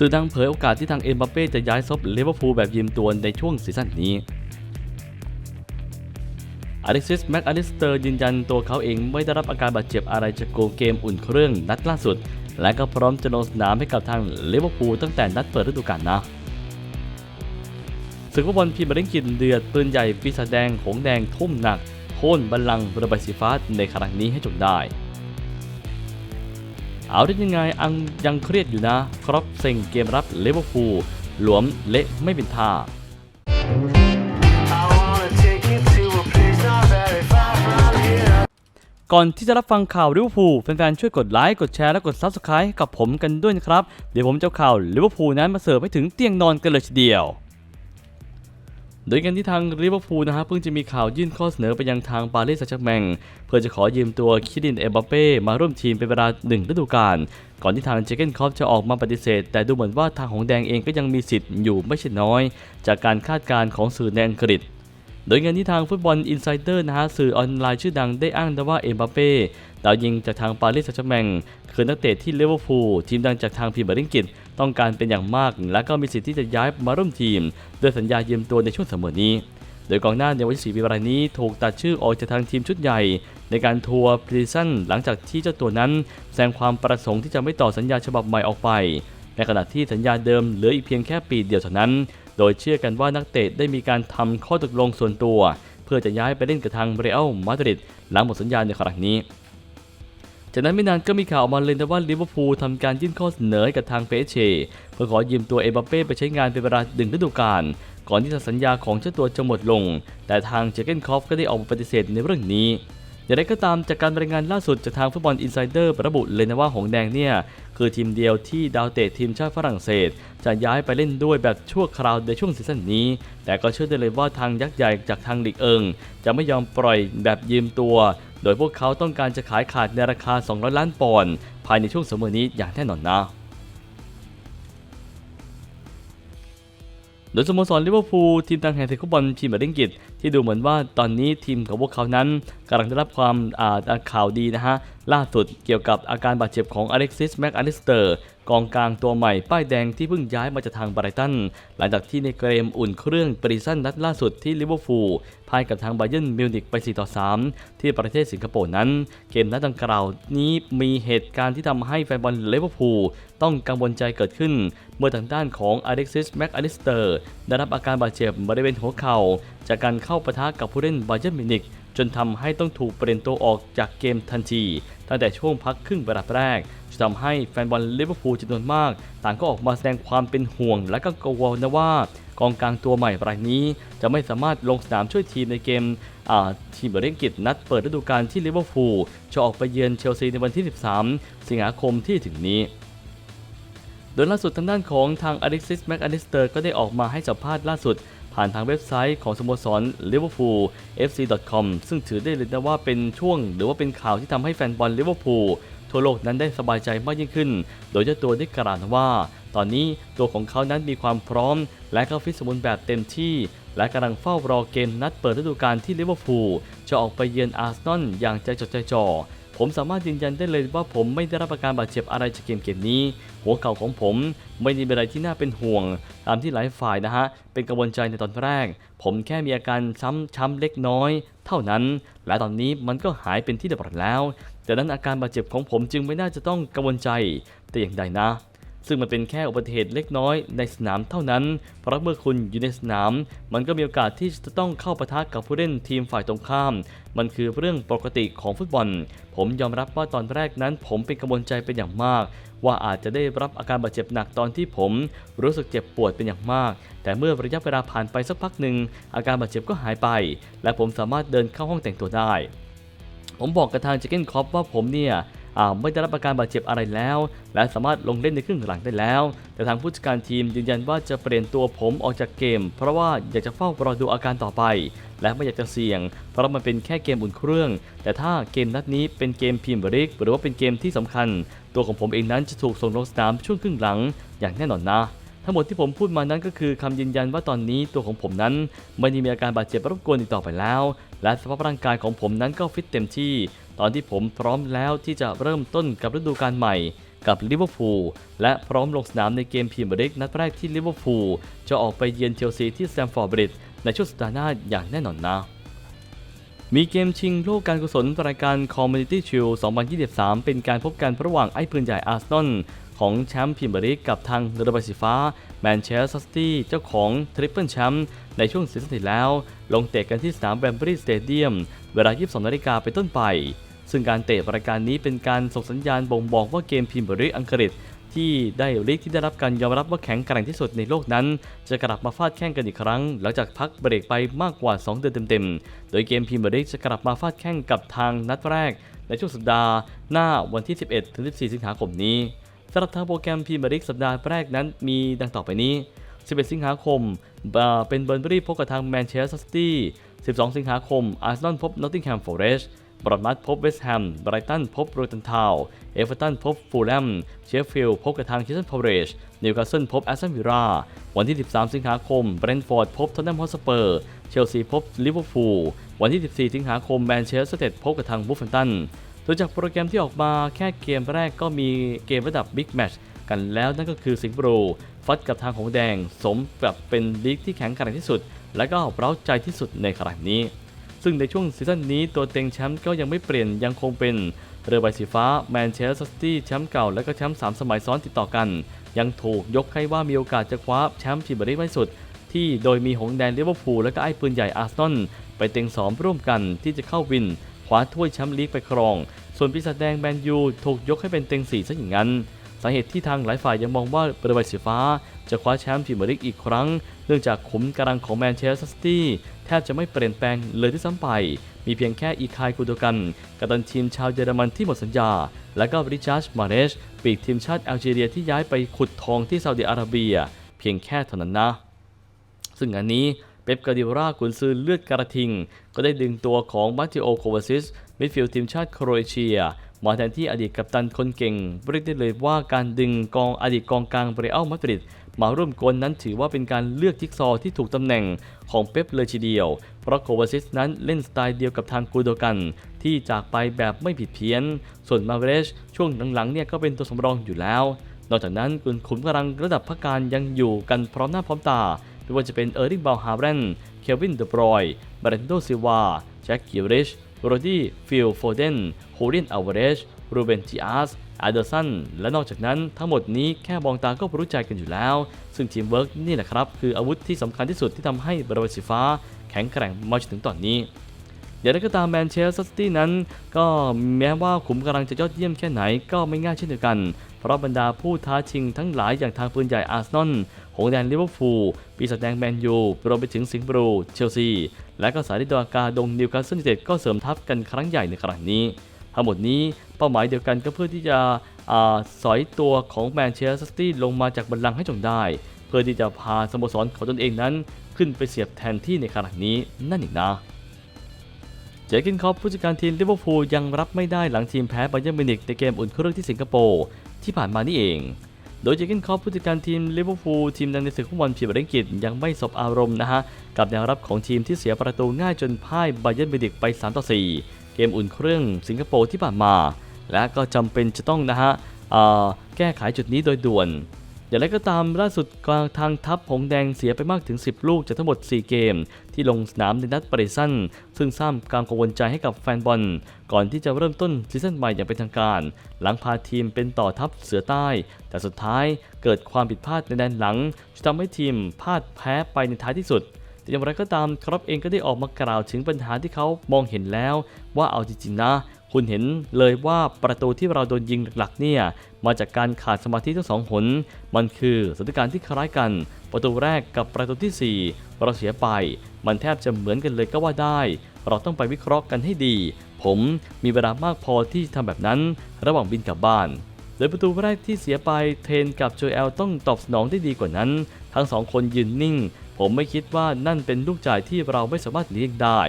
สื่อดังเผยโอกาสที่ทางเอ็มบัปเป้จะย้ายซบลิเวอร์พูลแบบยืมตัวในช่วงซีซั่นนี้อเล็กซิส แม็กอลิสเตอร์ยืนยันตัวเขาเองไม่ได้รับอาการบาดเจ็บอะไรจากโกเกมอุ่นเครื่องนัดล่าสุด และก็พร้อมจะลงสนามให้กับทางลิเวอร์พูลตั้งแต่นัดเปิดฤดูกาลนะศึกฟุตบอลพรีเมียร์ลีกเดือดปืนใหญ่ปีศาจแดงหงแดงทุ่มหนักโค่นบัลลังก์ระบายสีฟ้าในครั้งนี้ให้จงได้ เอาได้ยังไงอังยังเครียดอยู่นะ ครอปเซ็งเกมรับเลเวอร์พูลหลวมเละไม่เป็นท่าก่อนที่จะรับฟังข่าวลิเวอร์พูลแฟนๆช่วยกดไลค์กดแชร์และกด Subscribe กับผมกันด้วยนะครับ เดี๋ยวผมจะเอาข่าวลิเวอร์พูลนั้นมาเสิร์ฟให้ถึงเตียงนอนกันเลยทีเดียว โดยกันที่ทางลิเวอร์พูลนะฮะเพิ่งจะมีข่าวยื่นข้อเสนอไปยังทางปารีสแซงต์แชร์แมงเพื่อจะขอยืมตัวคิดินเอ็มบัปเป้มาร่วมทีมเป็นเวลาหนึ่งฤดูกาลก่อนที่ทางเจเกนคอฟจะออกมาปฏิเสธ แต่ดูเหมือนว่าทางหงแดงเองก็ยังมีสิทธิ์อยู่ไม่ใช่น้อย จากการคาดการณ์ของสื่อในอังกฤษโดยงานที่ทางฟุตบอลอินไซเดอร์นะฮะสื่อออนไลน์ชื่อดังได้อ้างว่าเอ็มบัปเป้ดาวยิงจากทางปารีสแซงต์แชร์แมงคือนักเตะที่ลิเวอร์พูลทีมดังจากทางพรีเมียร์ลีกอังกฤษ ต้องการเป็นอย่างมาก และก็มีสิทธิ์ที่จะย้ายมาร่วมทีมด้วยสัญญายืมตัวในช่วงเสมอนี้ โดยกองหน้าในวัย24ปีรายนี้ถูกตัดชื่อออกจากทางทีมชุดใหญ่ ในการทัวร์พรีซันหลังจากที่เจ้าตัวนั้นแสดงความประสงค์ที่จะไม่ต่อสัญญาฉบับใหม่ออกไปในขณะที่สัญญาเดิมเหลืออีกเพียงแค่ปีเดียวเท่านั้น โดยเชื่อกันว่านักเตะได้มีการทำข้อตกลงส่วนตัว เพื่อจะย้ายไปเล่นกับทางเรอัลมาดริดหลังหมดสัญญาในครั้งนี้ จากนั้นไม่นานก็มีข่าวออกมาเลยนะว่าลิเวอร์พูลทำการยื่นข้อเสนอให้กับทางเปเชเพื่อขอยืมตัวเอบัปเป้ไปใช้งานเป็นเวลาหนึ่งฤดูกาลก่อนที่สัญญาของเจ้าตัวจะหมดลง แต่ทางเจเกนคอฟก็ได้ออกมาปฏิเสธในเรื่องนี้อย่างไรก็ตามจากการรายงานล่าสุดจากทางฟุตบอลอินไซเดอร์ระบุเลยนะว่าหงแดงเนี่ย คือทีมเดียวที่ดาวเตะทีมชาติฝรั่งเศส จะย้ายไปเล่นด้วยแบบชั่วคราวในช่วงซีซั่นนี้ แต่ก็เชื่อได้เลยว่าทางยักษ์ใหญ่จากทางลีกเอิง จะไม่ยอมปล่อยแบบยืมตัว โดยพวกเขาต้องการจะขายขาดในราคา 200 ล้านปอนด์ภายในช่วงสมอนี้อย่างแน่นอนนะโดยสโมสรลิเวอร์พูลทีมทางแห่งศึกฟุตบอลพรีเมียร์ลีกอังกิตที่ดูเหมือนว่าตอนนี้ทีมของพวกเขานั้นกำลังได้รับความข่าวดีนะฮะ ล่าสุดเกี่ยวกับอาการบาดเจ็บของอเล็กซิสแม็กอลิสเตอร์กองกลางตัวใหม่ป้ายแดงที่เพิ่งย้ายมาจากทางไบรตัน หลังจากที่ในเกมอุ่นเครื่องปรีซันนัดล่าสุดที่ลิเวอร์พูลพ่ายกับทางไบเยิร์นมิวนิกไป 4 ต่อ 3 ที่ประเทศสิงคโปร์นั้น เกมนัดดังกล่าวนี้มีเหตุการณ์ที่ทำให้แฟนบอลลิเวอร์พูลต้องกังวลใจเกิดขึ้น เมื่อทางด้านของอเล็กซิสแม็กอลิสเตอร์ได้รับอาการบาดเจ็บบริเวณหัวเข่า จากการเข้าปะทะกับผู้เล่นไบเยิร์นมิวนิก จนทำให้ต้องถูกเปลี่ยนตัวออกจากเกมทันที ตั้งแต่ช่วงพักครึ่งเวลาแรกจะทำให้แฟนบอลลิเวอร์พูลจำนวนมาก ต่างก็ออกมาแสดงความเป็นห่วงและก็กังวลนะว่ากองกลางตัวใหม่รายนี้ จะไม่สามารถลงสนามช่วยทีมในเกมทีมเบรเรนกิจนัดเปิดฤดูกาลที่ลิเวอร์พูลจะออกไปเยือนเชลซีในวันที่ 13 สิงหาคมที่ถึงนี้โดยล่าสุดทางด้านของทางอเล็กซิสแม็กอลิสเตอร์ก็ได้ออกมาให้สัมภาษณ์ล่าสุด ผ่านทางเว็บไซต์ของสโมสร liverpool fc.com ซึ่งถือได้เลยนะว่าเป็นช่วง หรือว่าเป็นข่าวที่ทำให้แฟนบอลลิเวอร์พูลทั่วโลกนั้นได้สบายใจมากยิ่งขึ้น โดยเจ้าตัวได้กล่าวว่า ตอนนี้ตัวของเขานั้นมีความพร้อม และก็ฟิตสมบูรณ์แบบเต็มที่ และกำลังเฝ้ารอเกมนัดเปิดฤดูกาลที่ลิเวอร์พูลจะออกไปเยือนอาร์เซนอลอย่างใจจดใจจ่อผมสามารถยืนยันได้เลยว่าผมไม่ได้รับอาการบาดเจ็บอะไรจากเกมเกมนี้ หัวเข่าของผมไม่ได้เป็นอะไรที่น่าเป็นห่วง ตามที่หลายฝ่ายนะฮะ เป็นกังวลใจในตอนแรก ผมแค่มีอาการช้ำช้ำเล็กน้อย เท่านั้น และตอนนี้มันก็หายเป็นที่เรียบร้อยแล้ว แต่นั้นอาการบาดเจ็บของผมจึงไม่น่าจะต้องกังวลใจแต่อย่างใดนะ ซึ่งมันเป็นแค่อุบัติเหตุเล็กน้อยในสนามเท่านั้น เพราะเมื่อคุณอยู่ในสนาม มันก็มีโอกาสที่จะต้องเข้าปะทะกับผู้เล่นทีมฝ่ายตรงข้าม มันคือเรื่องปกติของฟุตบอล ผมยอมรับว่าตอนแรกนั้น ผมเป็นกังวลใจเป็นอย่างมาก ว่าอาจจะได้รับอาการบาดเจ็บหนักตอนที่ผม รู้สึกเจ็บปวดเป็นอย่างมาก แต่เมื่อระยะเวลาผ่านไปสักพักหนึ่งอาการบาดเจ็บก็หายไป และผมสามารถเดินเข้าห้องแต่งตัวได้ ผมบอกกับทางเจเกนคอปว่าผมเนี่ย ไม่ได้รับอาการบาดเจ็บอะไรแล้ว และสามารถลงเล่นในครึ่งหลังได้แล้ว แต่ทางผู้จัดการทีมยืนยันว่าจะเปลี่ยนตัวผมออกจากเกม เพราะว่าอยากจะเฝ้ารอดูอาการต่อไป และไม่อยากจะเสี่ยง เพราะมันเป็นแค่เกมอุ่นเครื่อง แต่ถ้าเกมนัดนี้เป็นเกมพรีเมียร์ลีกหรือว่าเป็นเกมที่สำคัญ ตัวของผมเองนั้นจะถูกส่งลงสนามช่วงครึ่งหลัง อย่างแน่นอนนะทั้งหมดที่ผมพูดมานั้นก็คือคำยืนยันว่าตอนนี้ตัวของผมนั้นไม่ได้มีอาการบาดเจ็บรบกวนอีกต่อไปแล้ว และสภาพร่างกายของผมนั้นก็ฟิตเต็มที่ ตอนที่ผมพร้อมแล้วที่จะเริ่มต้นกับฤดูกาลใหม่กับลิเวอร์พูลและพร้อมลงสนามในเกมพรีเมียร์ลีกนัดแรกที่ลิเวอร์พูลจะออกไปเยือนเชลซีที่แซมฟอร์ดบริดจ์ในช่วงสัปดาห์หน้าอย่างแน่นอนนะ มีเกมชิงโลกการกุศลรายการ Community Shield 2023 เป็นการพบกันระหว่างไอ้ปืนใหญ่อาร์เซนอลของแชมป์พรีเมียร์ลีกกับทางเรือใบสีฟ้าแมนเชสเตอร์ซิตี้เจ้าของทริปเปิลแชมป์ในช่วงซีซั่นที่แล้ว ลงเตะกันที่สนามแบมบรีสเตเดียม เวลา 22นาฬิกาเป็นต้นไป ซึ่งการเตะรายการนี้เป็นการส่งสัญญาณบ่งบอกว่าเกมพรีเมียร์ลีกอังกฤษ ที่ได้ลีกที่ได้รับการยอมรับว่าแข็งแกร่งที่สุดในโลกนั้น จะกลับมาฟาดแข่งกันอีกครั้ง หลังจากพักเบรกไปมากกว่า 2 เดือนเต็มๆ โดยเกมพรีเมียร์ลีกจะกลับมาฟาดแข่งกับทางนัดแรก ในช่วงสัปดาห์หน้าวันที่ 11ถึง14 สิงหาคมนี้สำหรับทางโปรแกรมพรีเมียร์ลีกสัปดาห์แรกนั้นมีดังต่อไปนี้ 11 สิงหาคม เป็นเบอร์นบรีพบกับทางแมนเชสเตอร์ซิตี้ 12 สิงหาคมอาร์เซนอลพบนอตติงแฮมฟอเรสต์ บรอดมัดพบเวสต์แฮม ไบรตันพบโรตันทาว เอเวอร์ตันพบฟูลแลม เชฟฟิลด์พบกับทางคิสตันพาวเรช นิวคาสเซิลพบแอสตันวิลล่า วันที่ 13 สิงหาคม เบรนท์ฟอร์ดพบทอตแนมฮอสเปอร์ เชลซีพบลิเวอร์พูล วันที่ 14 สิงหาคม แมนเชสเตอร์เตดพบกับทางบูฟเฟนตันโดยจากโปรแกรมที่ออกมาแค่เกมแรกก็มีเกมระดับบิ๊กแมตช์กันแล้วนั่นก็คือสิงห์บรูฟัดกับทางของแดง สมกับเป็นลีกที่แข็งแกร่งที่สุด และก็เร้าใจที่สุดในครั้งนี้ ซึ่งในช่วงซีซั่นนี้ตัวเต็งแชมป์ก็ยังไม่เปลี่ยนยังคงเป็นเรือใบสีฟ้าแมนเชสเตอร์ซิตี้แชมป์เก่าและก็แชมป์3สมัยซ้อนติดต่อกัน ยังถูกยกให้ว่ามีโอกาสจะคว้าแชมป์พรีเมียร์ลีกไว้สุด ที่โดยมีหงแดงลิเวอร์พูลและก็ไอ้ปืนใหญ่อาร์เซนอลไปเต็งสอมร่วมกันที่จะเข้าวินคว้าถ้วยแชมป์ลีกไปครอง ส่วนปีศาจแดงแมนยูถูกยกให้เป็นเต็ง4ซะอย่างนั้นสาเหตุที่ทางหลายฝ่ายยังมองว่าเรือใบสีฟ้า จะคว้าแชมป์พรีเมียร์ลีกอีกครั้ง เนื่องจากขุมกำลังของแมนเชสเตอร์ซิตี้ แทบจะไม่เปลี่ยนแปลงเลยที่ซ้ำไป มีเพียงแค่อีคายกูโดกัน กัปตันทีมชาวเยอรมันที่หมดสัญญา และก็ริชาร์ดมาเรชปีกทีมชาติแอลจีเรียที่ย้ายไปขุดทองที่ซาอุดิอาระเบีย เพียงแค่เท่านั้นนะ ซึ่งอันนี้เป๊ปกาดิโอรากุนซือเลือดกระทิง ก็ได้ดึงตัวของมาติโอโควาซิสมิดฟิลด์ทีมชาติโครเอเชียมาแทนที่อดีตกัปตันคนเก่งเรียกได้เลยว่าการดึงกองอดีตกองกลางเบรอัลมาดริด มาร่วมกลนนั้นถือว่าเป็นการเลือกจิ๊กซอว์ที่ถูกตำแหน่งของเป๊ปเลยทีเดียว เพราะโควาซิสนั้นเล่นสไตล์เดียวกับทางกูโดกัน ที่จากไปแบบไม่ผิดเพี้ยน ส่วนมาเวเรชช่วงหลังๆเนี่ยก็เป็นตัวสำรองอยู่แล้ว นอกจากนั้นกุนขุมกำลังระดับพักการยังอยู่กันพร้อมหน้าพร้อมตาไม่ว่าจะเป็นเออร์ลิงบาลฮาร์เรนเควินเดบรอยบรนโดซิวาแจ็คกิริชโรดี้ฟิลโฟเดนโฮเรียนอัลวเรชรูเบนจิอาส อาเดอร์สันและนอกจากนั้นทั้งหมดนี้แค่มองตาก็รู้ใจกันอยู่แล้ว ซึ่งทีมเวิร์กนี่แหละครับ คืออาวุธที่สำคัญที่สุดที่ทำให้บริเวณสีฟ้า แข็งแกร่งมาจนถึงตอนนี้อย่างไรก็ตามแมนเชสเตอร์ซิตี้นั้น ก็แม้ว่าขุมกำลังจะยอดเยี่ยมแค่ไหนก็ไม่ง่ายเช่นเดียวกัน เพราะบรรดาผู้ท้าชิงทั้งหลายอย่างทางปืนใหญ่อาร์เซนอลหงแดงลิเวอร์พูลปีศาจแดงแมนยูรวมไปถึงสิงห์บรูเชลซี และก็สายดิดอากาดงนิวคาสเซิลยูไนเต็ดก็เสริมทัพกันครั้งใหญ่ในครั้งนี้ ทั้งหมดนี้เป้าหมายเดียวกันก็เพื่อที่จะสอยตัวของแมนเชสเตอร์ซิตี้ลงมาจากบัลลังก์ให้จงได้ เพื่อที่จะพาสโมสรของตนเองนั้น ขึ้นไปเสียบแทนที่ในครั้งนี้นั่นเองนะเจอร์กินคอปผู้จัดการทีมลิเวอร์พูลยังรับไม่ได้หลังทีมแพ้ไบเยอร์มิวนิกในเกมอุ่นเครื่องที่สิงคโปร์ที่ผ่านมานี่เอง โดยเจอร์กินคอปผู้จัดการทีมลิเวอร์พูลทีมดังในศึกฟุตบอลพรีเมียร์ลีกยังไม่สบอารมณ์นะฮะกับแนวรับของทีมที่เสียประตูง่ายจนพ่ายไบเยอร์มิวนิกไป3ต่อ4 เกมอุ่นเครื่องสิงคโปร์ที่ผ่านมา และก็จำเป็นจะต้องนะฮะแก้ไขจุดนี้โดยด่วน อย่างไรก็ตามล่าสุดกองทางทัพหงแดงเสียไปมากถึง 10 ลูกจากทั้งหมด 4 เกม ที่ลงสนามในนัดปริสั้น ซึ่งสร้างการกังวลใจให้กับแฟนบอล ก่อนที่จะเริ่มต้นซีซั่นใหม่อย่างเป็นทางการ หลังพาทีมเป็นต่อทัพเสือใต้ แต่สุดท้ายเกิดความผิดพลาดในแดนหลังจนทำให้ทีมพลาดแพ้ไปในท้ายที่สุด แต่อย่างไรก็ตามครับเองก็ได้ออกมากล่าวถึงปัญหาที่เขามองเห็นแล้ว ว่าเอาจริงๆนะคุณเห็นเลยว่าประตูที่เราโดนยิงหลักๆเนี่ยมาจากการขาดสมาธิทั้งสองหน มันคือสถานการณ์ที่คล้ายกัน ประตูแรกกับประตูทีสี่4 เราเสียไป มันแทบจะเหมือนกันเลยก็ว่าได้ เราต้องไปวิเคราะห์กันให้ดี ผมมีเวลามากพอที่ทำแบบนั้น ระหว่างบินกลับบ้าน โดยประตูแรกที่เสียไปเทนกับโจเอลต้องตอบสนองได้ดีกว่านั้น ทั้งสองคนยืนนิ่ง ผมไม่คิดว่านั่นเป็นลูกจ่ายที่เราไม่สามารถเลี้ยงได้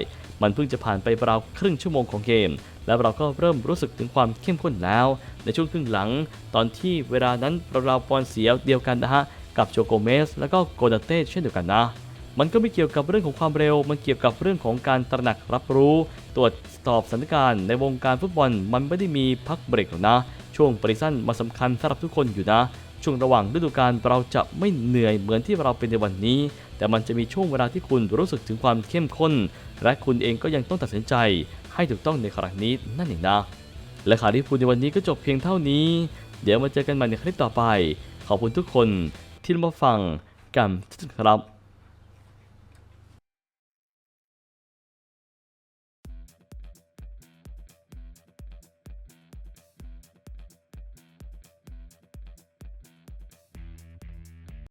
มันเพิ่งจะผ่านไปราวครึ่งชั่วโมงของเกม แล้วเราก็เริ่มรู้สึกถึงความเข้มข้นแล้ว ในช่วงครึ่งหลัง ตอนที่เวลานั้นเราวๆบอลเสียเดียวกันนะฮะกับโจโกเมส แล้วก็โกดาเต้เช่นเดียวกันนะ มันก็ไม่เกี่ยวกับเรื่องของความเร็ว มันเกี่ยวกับเรื่องของการตระหนักรับรู้ ตรวจสอบสถานการณ์ในวงการฟุตบอลมันไม่ได้มีพักเบรกหรอกนะ ช่วงปริสั้นมาสำคัญสำหรับทุกคนอยู่นะ ช่วงระหว่างฤดูกาลเราจะไม่เหนื่อยเหมือนที่เราเป็นในวันนี้ แต่มันจะมีช่วงเวลาที่คุณรู้สึกถึงความเข้มข้น และคุณเองก็ยังต้องตัดสินใจ ให้ถูกต้องในครั้งนี้นั่นเองนะ และข่าวที่พูดในวันนี้ก็จบเพียงเท่านี้ เดี๋ยวมาเจอกันใหม่ในคลิปต่อไป ขอบคุณทุกคนที่มาฟังกันครับ